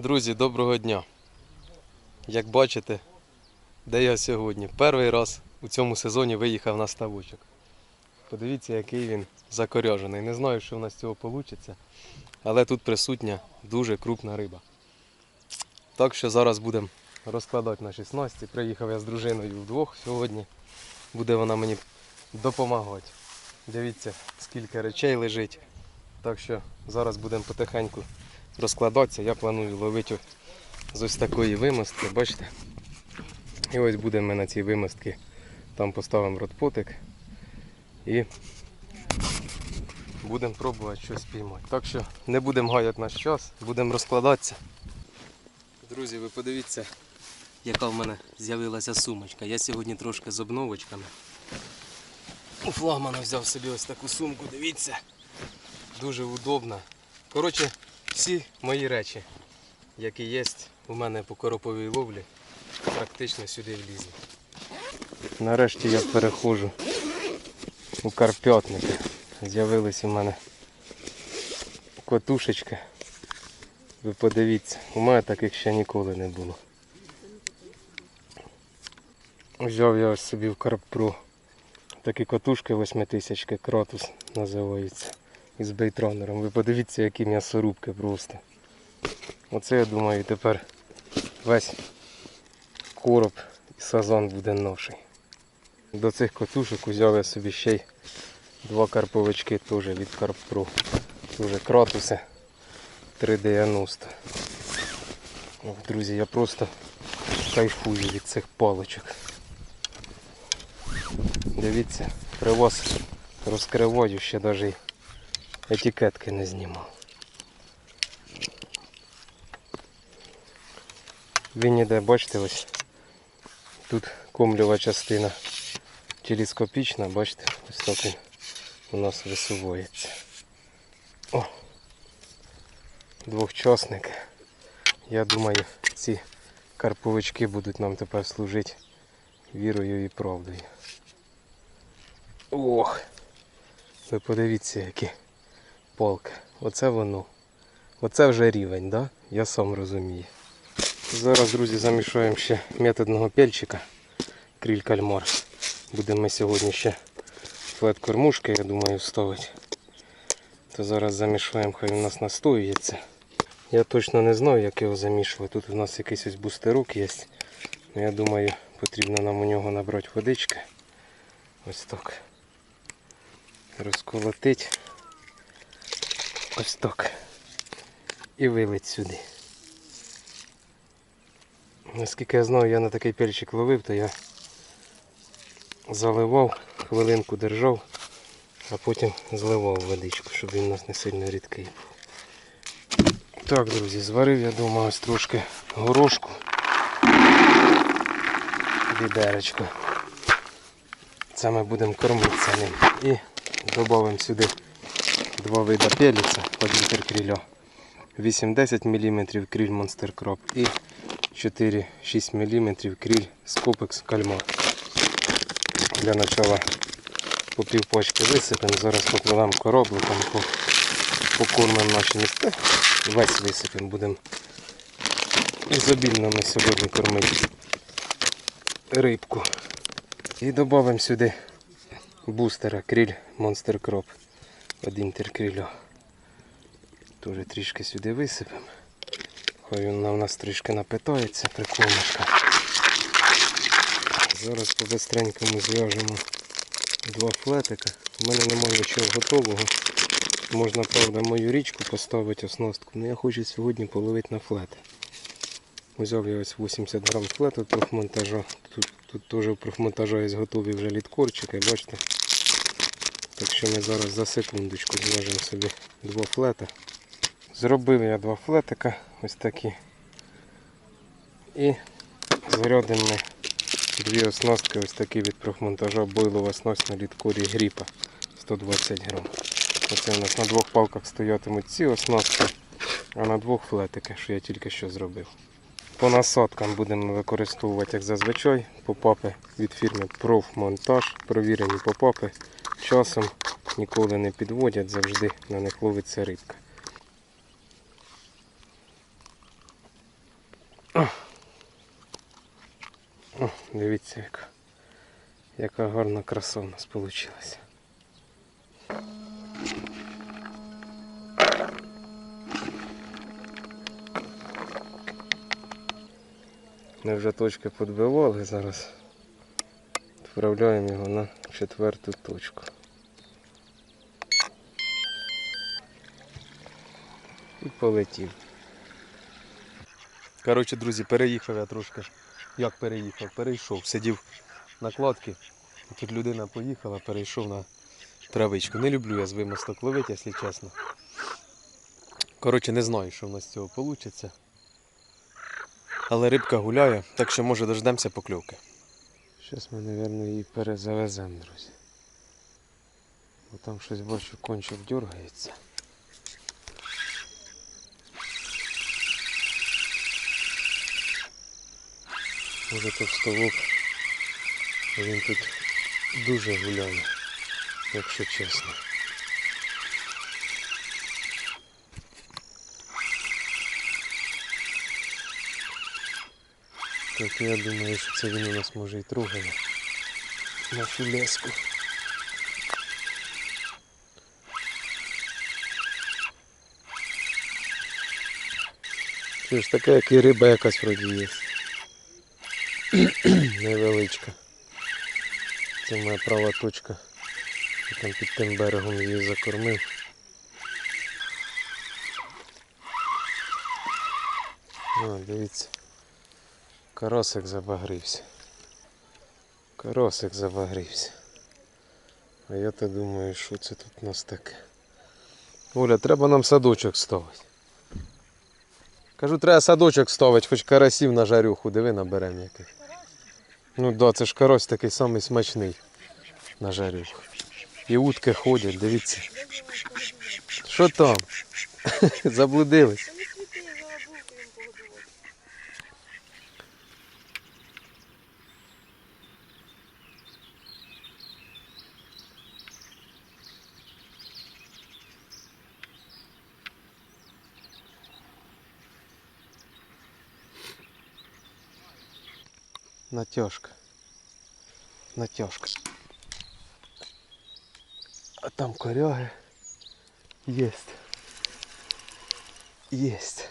Друзі, доброго дня. Як бачите, де я сьогодні? Перший раз у цьому сезоні виїхав на ставочок. Подивіться, який він закоряжений. Не знаю, що в нас з цього вийде, але тут присутня дуже крупна риба. Так що зараз будемо розкладати наші снасті. Приїхав я з дружиною вдвох сьогодні. Буде вона мені допомагати. Дивіться, скільки речей лежить. Так що зараз будемо потихеньку розкладатися. Я планую ловити з ось такої вимостки, бачите? І ось буде ми на цій вимостці. Там поставимо ротпотик і будемо пробувати щось піймати. Так що не будемо гаяти наш час, будемо розкладатися. Друзі, ви подивіться, яка в мене з'явилася сумочка. Я сьогодні трошки з обновочками. У флагмана взяв собі ось таку сумку, дивіться. Дуже удобна. Коротше, всі мої речі, які є у мене по короповій ловлі, практично сюди влізли. Нарешті я переходжу у карпятники. З'явились у мене котушечки. Ви подивіться, у мене таких ще ніколи не було. Взяв я ось собі в Карпру такі котушки 8000 Кротус називаються із бейтронером. Ви подивіться, які м'ясорубки просто. Оце я думаю тепер весь короб і сазан буде новший. До цих котушок взяв я собі ще й два карповички теж від Карпру. Теж кратуси 390. Ох, Друзі, я просто кайфую від цих паличок. Дивіться, при вас розкриваю ще навіть етикетки не знімав. Він іде, бачите, ось тут комлєва частина телескопічна, бачите, ось так він у нас висувається. О! Двохчасник. Я думаю, ці карповички будуть нам тепер служити вірою і правдою. Ох! Ви подивіться, які полки. Оце воно. Оце вже рівень, да? Я сам розумію. Зараз, друзі, замішуємо ще методного пельчика. Кріль кальмар. Будемо сьогодні ще флет кормушки, я думаю, ставити. То зараз замішуємо, хай у нас настоюється. Я точно не знаю, як його замішувати. Тут у нас якийсь ось бустерок є. Ну, Я думаю, потрібно нам у нього набрати водички. Ось так. Розколотить. Ось так. І вилить сюди. Наскільки я знаю, я на такий пельчик ловив, то я заливав, хвилинку держав, а потім зливав водичку, щоб він у нас не сильно рідкий був. Так, друзі, зварив, я думаю, ось трошки горошку. Відеречко. Це ми будемо кормитися ним. І додаємо сюди два вида пеліця під літр кріля. 8-10 мм кріль Monster Crop і 4-6 мм кріль Scopex кальмар. Для начала по півпачки висипемо, зараз покладемо корабликом, покормимо наші місця. Весь висипемо, будемо ізобільно ми сьогодні кормити рибку. І додамо сюди бустера кріль Monster Crop. Один теркрильо. Теж трішки сюди висипемо. Хай він у нас трішки напитається прикормишка. Зараз по-бистренькому зв'яжемо два флетика. У мене немає нічого готового. Можна, правда, мою річку поставити оснастку, але я хочу сьогодні половити на флети. Взяв я ось 80 грам флету профмонтажа. Тут, тут теж у профмонтажа є готові вже літкорчики, бачите. Так що ми зараз за секундочку зв'яжемо собі два флета. Зробив я два флетика, ось такі. І зарядимо ми дві оснастки, ось такі від профмонтажа бойлова снасть на літкорі гріпа 120 грам. Оце у нас на двох палках стоятимуть ці оснастки, а на двох флетики, що я тільки що зробив. По насадкам будемо використовувати, як зазвичай, попапи від фірми Профмонтаж. Провірені попапи. Часом ніколи не підводять, завжди на них ловиться рибка. О, дивіться, яка, яка гарна краса у нас вийшла. Ми вже точки підбивали, зараз відправляємо його на четверту точку. І полетів. Коротше, друзі, переїхав я трошки. Як переїхав? Перейшов. Сидів на кладці. Тут людина поїхала, перейшов на травичку. Не люблю я з вимосток ловити, якщо чесно. Коротше, не знаю, що в нас з цього вийде. Але рибка гуляє, так що може дождемося покльовки. Зараз ми, мабуть, її перезавеземо, друзі. Бо там щось бачу, кончик дергається. Може товстолоб. Він тут дуже гуляє, якщо чесно. Так я думаю, що це він у нас може і трогає нашу леску. Це ж така, як і риба якась вроді є. Невеличка. Це моя права точка. Я там під тим берегом її закормив. О, дивіться. Каросик забагрився. Каросик забагрився. А я то думаю, що це тут у нас таке. Оля, треба нам садочок ставити. Кажу, треба садочок ставити, хоч карасів на жарюху, диви наберемо яких. Ну так, да, це ж карась такий самий смачний на жарюх. І утки ходять, дивіться. Що там? Заблудились. Та не світи, я забув їм погодувати. Натяжка. Натяжка. А там коряги. Есть. Есть.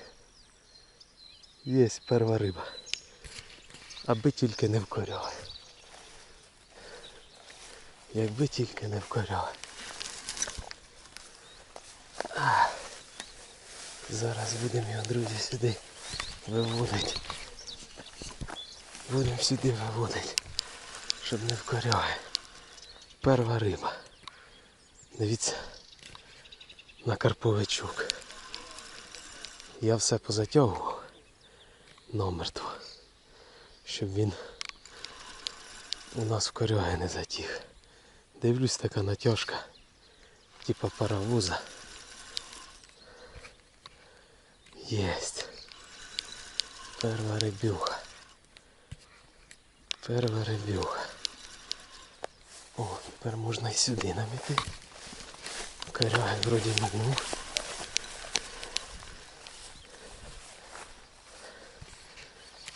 Есть перша риба. Аби тільки не в коряги. Якби тільки не в коряги. Зараз будемо його, друзі, сюди виводити. Будемо сюди виводити, щоб не вкоряє. Перва риба. Дивіться на карповичок. Я все позатягував намертво, щоб він у нас в вкоряє не затіг. Дивлюсь така натяжка, типа паровоза. Єсть. Перва рибюха. Перва рибюха. О, тепер можна і сюди наміти. Коряги вроді мінув.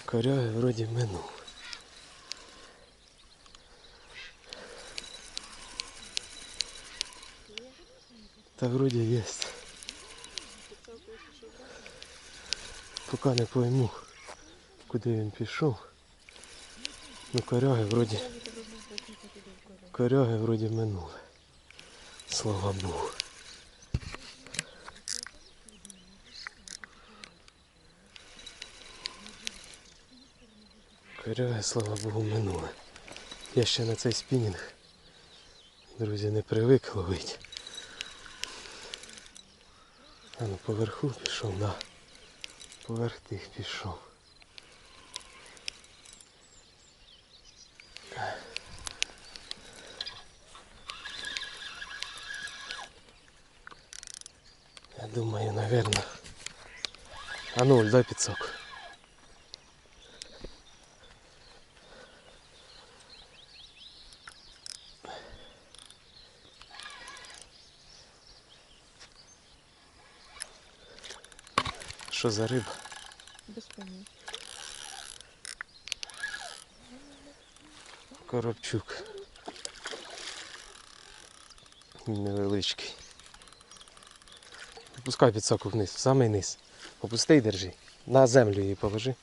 Коряги вроді минув. Та вроді є. Поки не пойму, куди він пішов. Ну коряги вроді. Коряги вроді минули. Слава Богу. Коряги, слава Богу, минули. Я ще на цей спінінг, друзі, не привик ловити. А ну поверху пішов, да. Поверх тих пішов. А ну, дай пятьсот. Що за риба? Без поняття. Коробчук. Невеличкий. Пускай підсоку вниз, в самий низ. Опусти і держи. На землю її положи.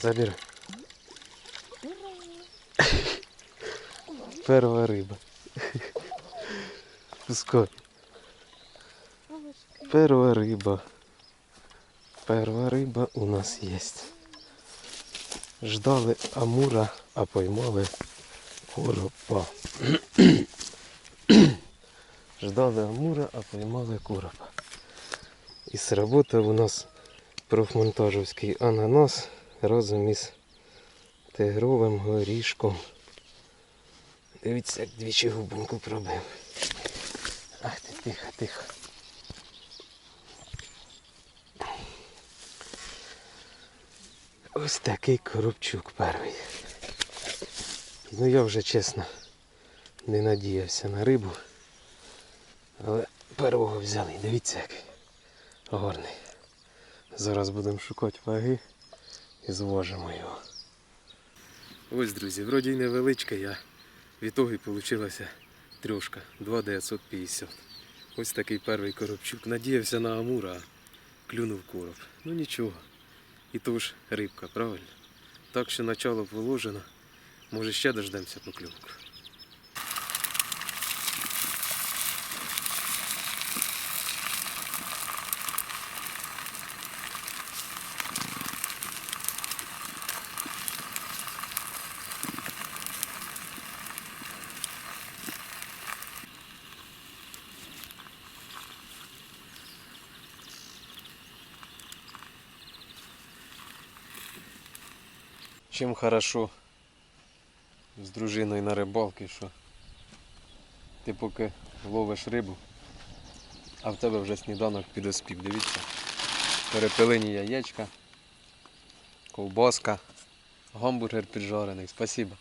Забирай. Перша риба. Пускай. Перша риба. Перша риба у нас є. Ждали амура, а поймали коропа. Ждали амура, а поймали коропа. І сработав у нас профмонтажівський ананас разом із тигровим горішком. Дивіться, як двічі губоньку пробив. Ах ти тихо, тихо. Ось такий коробчук перший. Ну я вже чесно не надіявся на рибу. Але первого взяли. Дивіться який гарний. Зараз будемо шукати ваги і зважимо його. Ось, друзі, вроді й невеличка я. В ітогі вийшла трьошка 2,950. Ось такий перший коробчук. Надіявся на амура, а клюнув короб. Ну нічого. І ту ж рибка, правильно? Так що начало положено. Може ще дождемося покльовку. Чим хорошо з дружиною на рибалки, що ти поки ловиш рибу, а в тебе вже сніданок підоспів. Дивіться. Перепилені яєчка, ковбаска, гамбургер піджарений. Спасибо.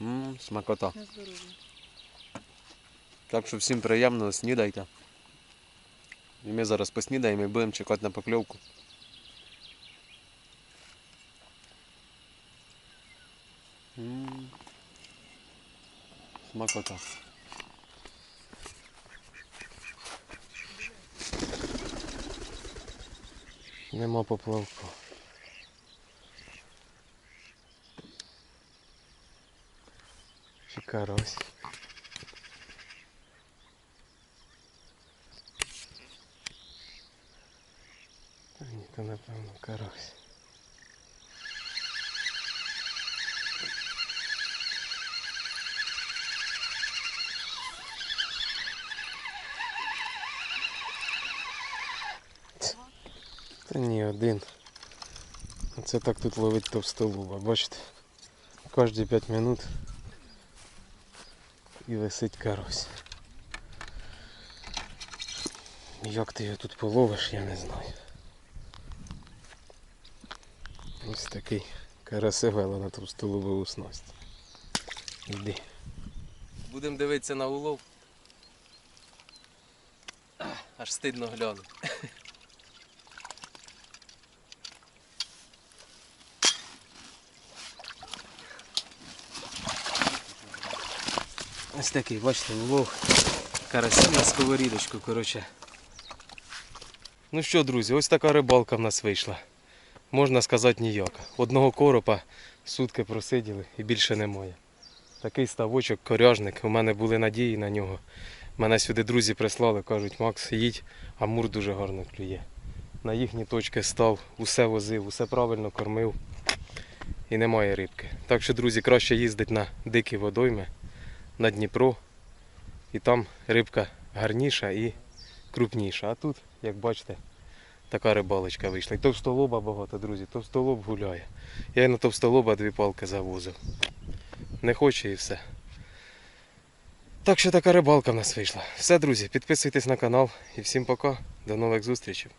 Ммм, смакота. Так що всім приємно, снідайте. І ми зараз поснідаємо і будемо чекати на покльовку. Смакота. Нема поплавку. Чи карась. Ні, то напевно карась. Та ні, один. Оце так тут ловить товстолуба, бачите? Кожні 5 минут і висить карась. Як ти його тут половиш, я не знаю. Ось такий карасевела на товстолубову снасть. Йди. Будемо дивитися на улов. Аж стидно глянути. Ось такий, бачите, улов. Карася на сковорідочку, коротше. Ну що, друзі, ось така рибалка в нас вийшла. Можна сказати ніяка. Одного коропа сутки просиділи і більше немає. Такий ставочок, коряжник. У мене були надії на нього. Мене сюди друзі прислали, кажуть, Макс, їдь, амур дуже гарно клює. На їхні точки став, усе возив, усе правильно кормив. І немає рибки. Так що, друзі, краще їздити на дикі водойми, на Дніпро. І там рибка гарніша і крупніша. А тут, як бачите, така рибалочка вийшла. І товстолоба багато, друзі, товстолоб гуляє. Я на товстолоба дві палки завозив. Не хоче і все. Так що така рибалка в нас вийшла. Все, друзі, підписуйтесь на канал і всім пока. До нових зустрічей.